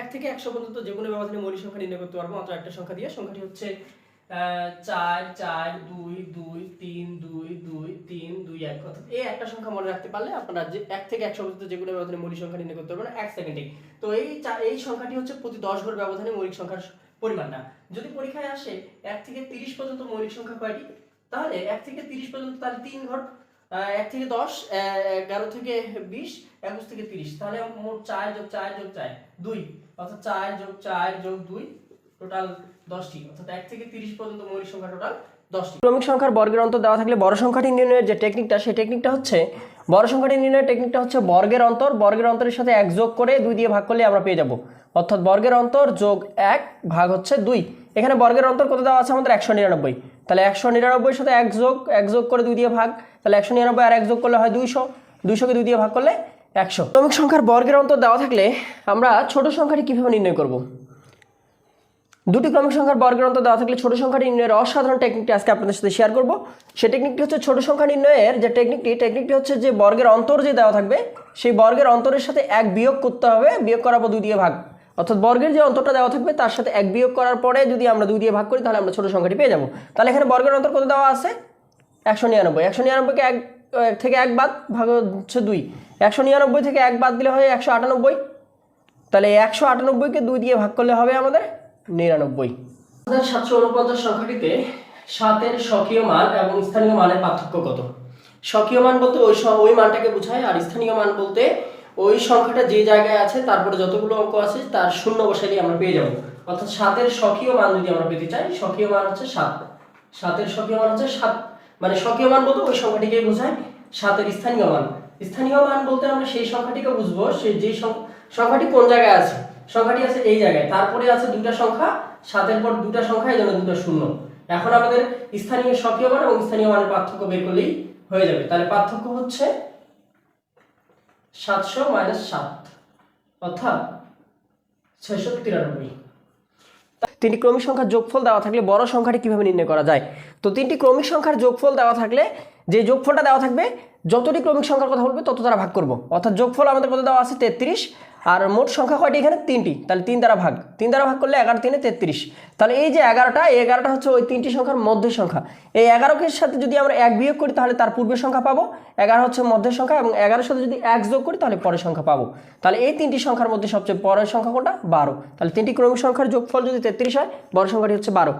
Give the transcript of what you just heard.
এক থেকে একশো পর্যন্ত যে কোনো ব্যবধানে মৌলিক সংখ্যা নির্ণয় করতে পারব মাত্র একটা সংখ্যা দিয়ে। সংখ্যাটি হচ্ছে চার চার, দুই দুই, তিন, দুই দুই, তিন, দুই, এক। অর্থাৎ এই একটা সংখ্যা মনে রাখতে পারলে আপনারা যে এক থেকে একশো পর্যন্ত যে কোনো ব্যবধানে মৌলিক সংখ্যা নির্ণয় করতে পারবেন, এক সেকেন্ডে তো এই এই সংখ্যাটি হচ্ছে প্রতি দশ ঘর ব্যবধানে মৌলিক সংখ্যার পরিমাণটা। যদি পরীক্ষায় আসে এক থেকে তিরিশ পর্যন্ত মৌলিক সংখ্যা কয়টি? তাহলে এক থেকে তিরিশ পর্যন্ত তাহলে তিন ঘর এক থেকে দশ এগারো থেকে বিশ, একুশ থেকে তিরিশ। তাহলে মোট চার যোগ চার যোগ চার, দুই। অর্থাৎ চার যোগ চার যোগ দুই, টোটাল দশটি। অর্থাৎ এক থেকে তিরিশ পর্যন্ত মৌলিক সংখ্যা টোটাল ক্রমিক সংখ্যার বর্গের অন্তর দেওয়া থাকলে বড় সংখ্যাটি নির্ণয়ের যে টেকনিকটা সেই টেকনিকটা হচ্ছে, বড় সংখ্যাটি নির্ণয়ের টেকনিকটা হচ্ছে বর্গের অন্তর। বর্গের অন্তরের সাথে এক যোগ করে দুই দিয়ে ভাগ করলে আমরা পেয়ে যাব। অর্থাৎ বর্গের অন্তর যোগ এক ভাগ হচ্ছে দুই। এখানে বর্গের অন্তর কত দেওয়া আছে আমাদের? একশো নিরানব্বই। তাহলে একশো নিরানব্বইয়ের সাথে এক যোগ এক যোগ করে দুই দিয়ে ভাগ। তাহলে একশো নিরানব্বই আর এক যোগ করলে হয় দুইশো। দুইশোকে দুই দিয়ে ভাগ করলে একশো। ক্রমিক সংখ্যার বর্গের অন্তর দেওয়া থাকলে আমরা ছোট সংখ্যাটি কীভাবে নির্ণয় করব? দুটি ক্রমিক সংখ্যার বর্গের অন্তর দেওয়া থাকলে ছোট সংখ্যা নির্ণয়ের অসাধারণ টেকনিকটি আজকে আপনাদের সাথে শেয়ার করব। সেই টেকনিকটি হচ্ছে ছোট সংখ্যা নির্ণয়ের যে টেকনিকটি টেকনিকটি হচ্ছে যে বর্গের অন্তর যে দেওয়া থাকবে, সেই বর্গের অন্তরের সাথে এক বিয়োগ করতে হবে। বিয়োগ করার পর দুই দিয়ে ভাগ। অর্থাৎ বর্গের যে অন্তরটা দেওয়া থাকবে, তার সাথে এক বিয়োগ করার পরে যদি আমরা দুই দিয়ে ভাগ করি, তাহলে আমরা ছোট সংখ্যাটি পেয়ে যাব। তাহলে এখানে বর্গের অন্তর কত দেওয়া আছে? একশো নিরানব্বই। একশো নিরানব্বইকে এক থেকে এক বাদ ভাগ হচ্ছে দুই। একশো নিরানব্বই থেকে এক বাদ দিলে হয় একশো আটানব্বই। তাহলে একশো আটানব্বইকে দুই দিয়ে ভাগ করলে হবে আমাদের নিরানব্বই। সাতশো উনপঞ্চাশ সংখ্যাটিতে সাতের স্বকীয় মান এবং স্থানীয় মানের পার্থক্য কত? স্বকীয় মান বলতে ওই ওই মানটাকে বোঝায়, আর স্থানীয় মান বলতে ওই সংখ্যাটা যে জায়গায় আছে, তারপরে যতগুলো অঙ্ক আছে, তার শূন্য বসাইলে আমরা পেয়ে যাব। অর্থাৎ সাতের স্বকীয় মান যদি আমরা পেতে চাই, স্বকীয় মান হচ্ছে সাত। সাতের স্বকীয় মান হচ্ছে সাত। মানে স্বকীয় মান বলতে ওই সংখ্যাটিকে বোঝায় সাতের স্থানীয় মান। স্থানীয় মান বলতে আমরা সেই সংখ্যাটিকে বুঝব সেই যে সংখ্যাটি কোন জায়গায় আছে? সংখ্যাটি আছে এই জায়গায়। তারপরে আছে দুটা সংখ্যা, সাতের পর দুটা সংখ্যা, এই জন্য দুটো শূন্য। এখন আমাদের স্থানীয় স্বকীয় মান এবং স্থানীয় মানের পার্থক্য বের করলেই হয়ে যাবে। তাহলে পার্থক্য হচ্ছে সাতশো মাইনাস সাত, অর্থাৎ ছয়শো তিরানব্বই। তিনটি ক্রমিক সংখ্যার যোগফল দেওয়া থাকলে বড় সংখ্যাটি কীভাবে নির্ণয় করা যায়? তো তিনটি ক্রমিক সংখ্যার যোগফল দেওয়া থাকলে, যে যোগফলটা দেওয়া থাকবে, যতটি ক্রমিক সংখ্যার কথা বলবে, তত তারা ভাগ করব। অর্থাৎ যোগফল আমাদের কত দেওয়া আছে তেত্রিশ আর মোট সংখ্যা কয়টি? এখানে তিনটি। তাহলে তিন দ্বারা ভাগ। তিন দ্বারা ভাগ করলে এগারো, তিনে তেত্রিশ। তাহলে এই যে এগারোটা, এই এগারোটা হচ্ছে ওই তিনটি সংখ্যার মধ্যের সংখ্যা। এই এগারোকে সাথে যদি আমরা এক বিয়োগ করি, তাহলে তার পূর্বের সংখ্যা পাবো। এগারো হচ্ছে মধ্যের সংখ্যা এবং এগারোর সাথে যদি এক যোগ করি, তাহলে পরের সংখ্যা পাবো। তাহলে এই তিনটি সংখ্যার মধ্যে সবচেয়ে পরের সংখ্যা কোনটা? বারো। তাহলে তিনটি ক্রমিক সংখ্যার যোগফল যদি তেত্রিশ হয় বড় সংখ্যাটি হচ্ছে বারো।